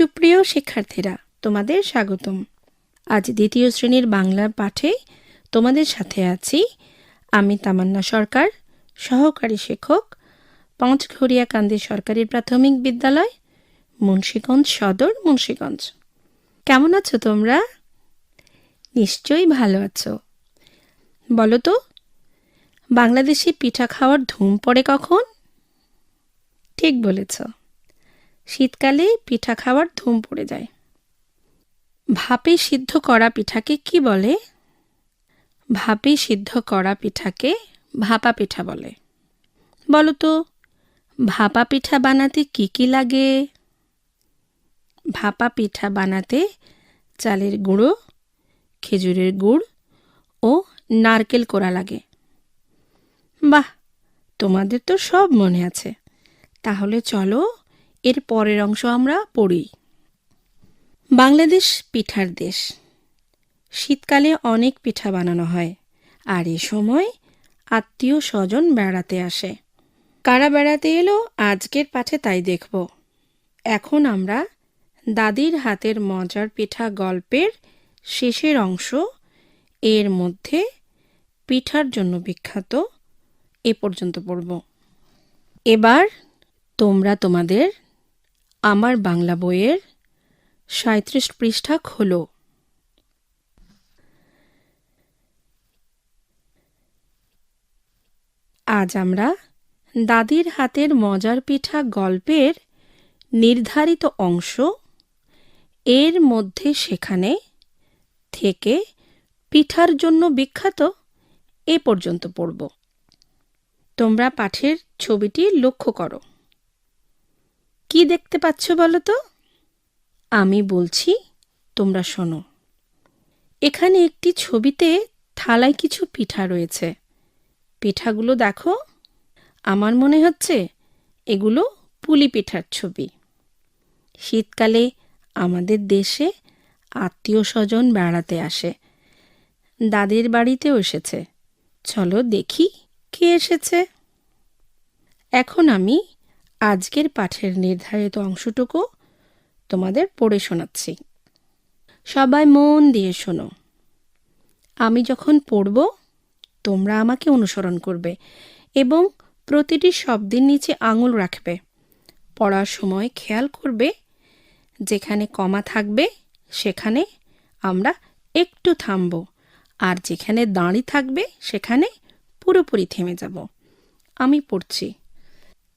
সুপ্রিয় শিক্ষার্থীরা, তোমাদের স্বাগতম। আজ দ্বিতীয় শ্রেণির বাংলার পাঠে তোমাদের সাথে আছি আমি তামান্না সরকার, সহকারী শিক্ষক কান্দি সরকারি প্রাথমিক বিদ্যালয়, মুন্সীগঞ্জ সদর, মুন্সীগঞ্জ। কেমন আছো তোমরা? নিশ্চয়ই ভালো আছো। বলো তো, বাংলাদেশে পিঠা খাওয়ার ধুম পড়ে কখন? ঠিক বলেছ। শীতকালে পিঠা খাওয়ার ধুম পড়ে যায়। ভাপে সিদ্ধ করা পিঠাকে কি বলে? ভাপে সিদ্ধ করা পিঠাকে ভাপা পিঠা বলে। বলো তো ভাপা পিঠা বানাতে কি কি লাগে? ভাপা পিঠা বানাতে চালের গুঁড়ো, খেজুরের গুড় ও নারকেল কোড়া লাগে। বাহ, তোমাদের তো সব মনে আছে। তাহলে চলো এর পরের অংশ আমরা পড়ি। বাংলাদেশ পিঠার দেশ। শীতকালে অনেক পিঠা বানানো হয় আর এ সময় আত্মীয় স্বজন বেড়াতে আসে। কারা বেড়াতে এলো আজকের পাঠে তাই দেখব। এখন আমরা দাদির হাতের মজার পিঠা গল্পের শেষের অংশ, এর মধ্যে পিঠার জন্য বিখ্যাত এ পর্যন্ত পড়ব। এবার তোমরা তোমাদের আমার বাংলা বইয়ের সাঁত্রিশ পৃষ্ঠা খোলো। আজ আমরা দাদির হাতের মজার পিঠা গল্পের নির্ধারিত অংশ, এর মধ্যে সেখানে থেকে পিঠার জন্য বিখ্যাত এ পর্যন্ত পড়ব। তোমরা পাঠের ছবিটি লক্ষ্য করো। কি দেখতে পাচ্ছ বলো তো? আমি বলছি, তোমরা শোনো। এখানে একটি ছবিতে থালায় কিছু পিঠা রয়েছে। পিঠাগুলো দেখো। আমার মনে হচ্ছে এগুলো পুলি পিঠার ছবি। শীতকালে আমাদের দেশে আত্মীয় স্বজন বেড়াতে আসে। দাদের বাড়িতেও এসেছে। চলো দেখি কে এসেছে। এখন আমি আজকের পাঠের নির্ধারিত অংশটুকু তোমাদের পড়ে শোনাচ্ছি। সবাই মন দিয়ে শোনো। আমি যখন পড়ব, তোমরা আমাকে অনুসরণ করবে এবং প্রতিটি শব্দের নিচে আঙুল রাখবে। পড়ার সময় খেয়াল করবে, যেখানে কমা থাকবে, সেখানে আমরা একটু থামব, আর যেখানে দাঁড়ি থাকবে, সেখানে পুরোপুরি থেমে যাব। আমি পড়ছি।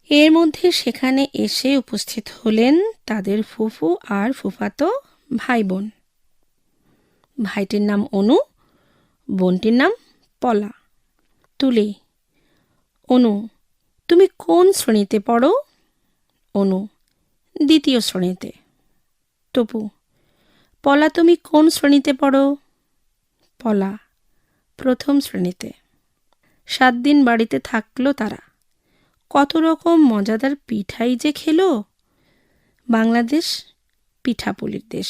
এর মধ্যে সেখানে এসে উপস্থিত হলেন তাদের ফুফু আর ফুফাতো ভাই বোন ভাইটির নাম অনু, বোনটির নাম পলা। তুলি, অনু, তুমি কোন শ্রেণীতে পড়ো? অনু, দ্বিতীয় শ্রেণীতে। টপু, পলা, তুমি কোন শ্রেণীতে পড়ো? পলা, প্রথম শ্রেণীতে। সাত দিন বাড়িতে থাকল তারা। কত রকম মজাদার পিঠাই যে খেলো। বাংলাদেশ পিঠাপুলির দেশ।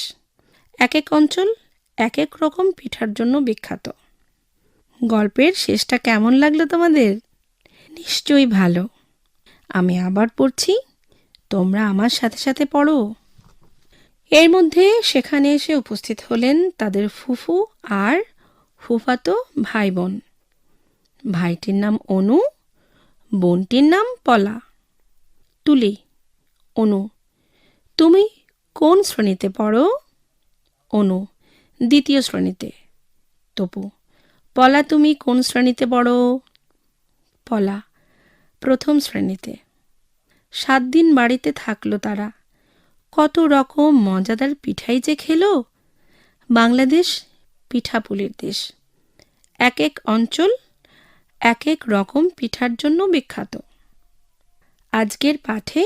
এক এক অঞ্চল এক এক রকম পিঠার জন্য বিখ্যাত। গল্পের শেষটা কেমন লাগল তোমাদের? নিশ্চয়ই ভালো। আমি আবার পড়ছি, তোমরা আমার সাথে সাথে পড়ো। এর মধ্যে সেখানে এসে উপস্থিত হলেন তাদের ফুফু আর ফুফাতো ভাই বোন ভাইটির নাম অনু বোনটির নাম পলা। তুলি, অনু, তুমি কোন শ্রেণীতে পড়ো? অনু, দ্বিতীয় শ্রেণীতে। তপু, পলা, তুমি কোন শ্রেণীতে পড়ো? পলা, প্রথম শ্রেণীতে। সাত দিন বাড়িতে থাকল তারা। কত রকম মজাদার পিঠাই যে খেলো। বাংলাদেশ পিঠাপুলির দেশ। এক এক অঞ্চল এক এক রকম পিঠার জন্য বিখ্যাত। আজকের পাঠে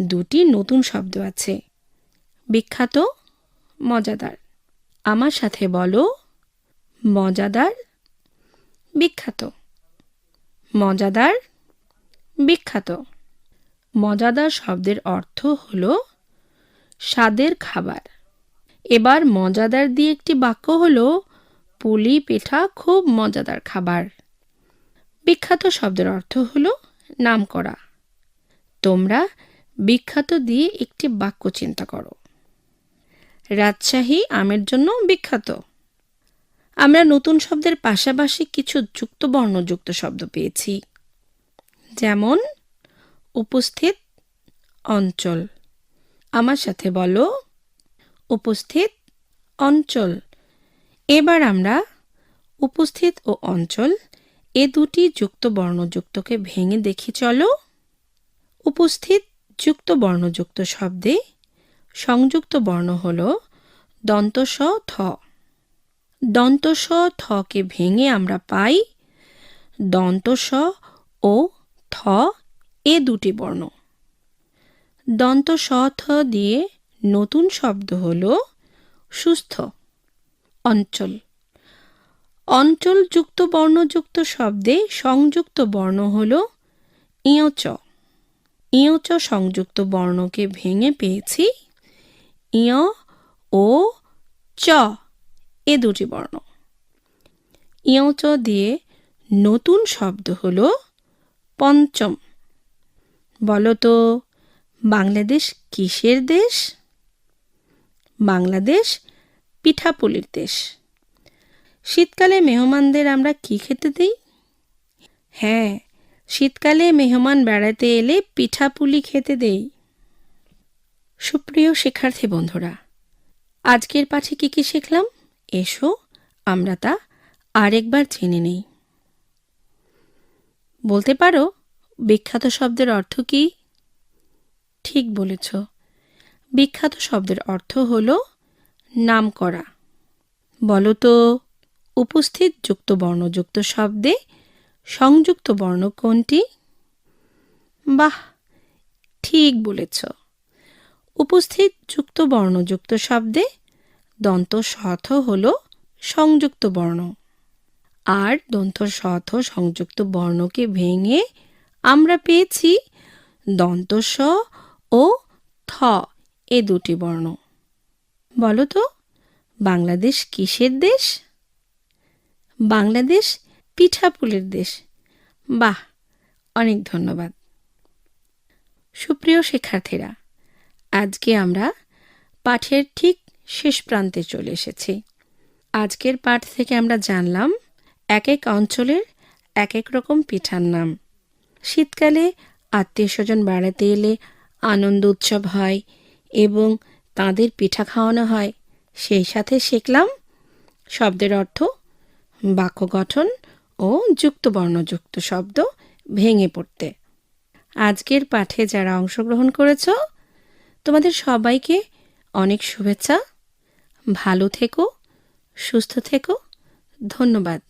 দুটি নতুন শব্দ আছে। বিখ্যাত, মজাদার। আমার সাথে বলো, মজাদার, বিখ্যাত। মজাদার বিখ্যাত। মজাদার শব্দের অর্থ হল স্বাদের খাবার। এবার মজাদার দিয়ে একটি বাক্য হল, পুলি পিঠা খুব মজাদার খাবার। বিখ্যাত শব্দের অর্থ হলো নাম করা তোমরা বিখ্যাত দিয়ে একটি বাক্য চিন্তা করো। রাজশাহী আমের জন্য বিখ্যাত। আমরা নতুন শব্দের পাশাপাশি কিছু যুক্ত বর্ণযুক্ত শব্দ পেয়েছি। যেমন, উপস্থিত অঞ্চল। আমার সাথে বলো, উপস্থিত অঞ্চল। এবার আমরা উপস্থিত ও অঞ্চল এ দুটি যুক্ত বর্ণযুক্তকে ভেঙে দেখি চলো। উপস্থিত যুক্ত বর্ণযুক্ত শব্দে সংযুক্ত বর্ণ হল দন্তস থ। দন্তস থকে ভেঙে আমরা পাই দন্তস ও থ এ দুটি বর্ণ। দন্ত স থ দিয়ে নতুন শব্দ হল সুস্থ, অঞ্চল। অঞ্চলযুক্ত বর্ণযুক্ত শব্দে সংযুক্ত বর্ণ হল ইয়চ। ইয়চ সংযুক্ত বর্ণকে ভেঙে পেয়েছি। ইয় ও চ এ দুটি বর্ণ। ইয়চ দিয়ে নতুন শব্দ হল পঞ্চম। বলো তো বাংলাদেশ কিসের দেশ? বাংলাদেশ পিঠাপুলির দেশ। শীতকালে মেহমানদের আমরা কি খেতে দিই? হ্যাঁ শীতকালে মেহমান বেড়াতে এলে পিঠাপুলি খেতে দেই। সুপ্রিয় শিক্ষার্থী বন্ধুরা, আজকের পাঠে কি কি শিখলাম? এসো, আমরা তা আরেকবার জেনে নেই। বলতে পারো, বিখ্যাত শব্দের অর্থ কি? ঠিক বলেছ। বিখ্যাত শব্দের অর্থ হল নাম করা বলো তো উপস্থিত যুক্ত বর্ণযুক্ত শব্দে সংযুক্ত বর্ণ কোনটি? বাহ, ঠিক বলেছ। উপস্থিত যুক্ত বর্ণযুক্ত শব্দে দন্ত সথ হল সংযুক্ত বর্ণ। আর দন্ত সথ সংযুক্ত বর্ণকে ভেঙে আমরা পেয়েছি দন্ত স ও থ এ দুটি বর্ণ। বলো তো, বাংলাদেশ কিসের দেশ? বাংলাদেশ পিঠাপুলির দেশ। বাহ, অনেক ধন্যবাদ। সুপ্রিয় শিক্ষার্থীরা, আজকে আমরা পাঠের ঠিক শেষ প্রান্তে চলে এসেছি। আজকের পাঠ থেকে আমরা জানলাম এক এক অঞ্চলের এক এক রকম পিঠার নাম। শীতকালে আত্মীয় স্বজন বেড়াতে এলে আনন্দ উৎসব হয় এবং তাদের পিঠা খাওয়ানো হয়। সেই সাথে শিখলাম শব্দের অর্থ বাক্য গঠন ও যুক্তবর্ণযুক্ত শব্দ ভেঙে পড়তে। আজকের পাঠে যারা অংশগ্রহণ করেছ, তোমাদের সবাইকে অনেক শুভেচ্ছা। ভালো থেকো, সুস্থ থেকো। ধন্যবাদ।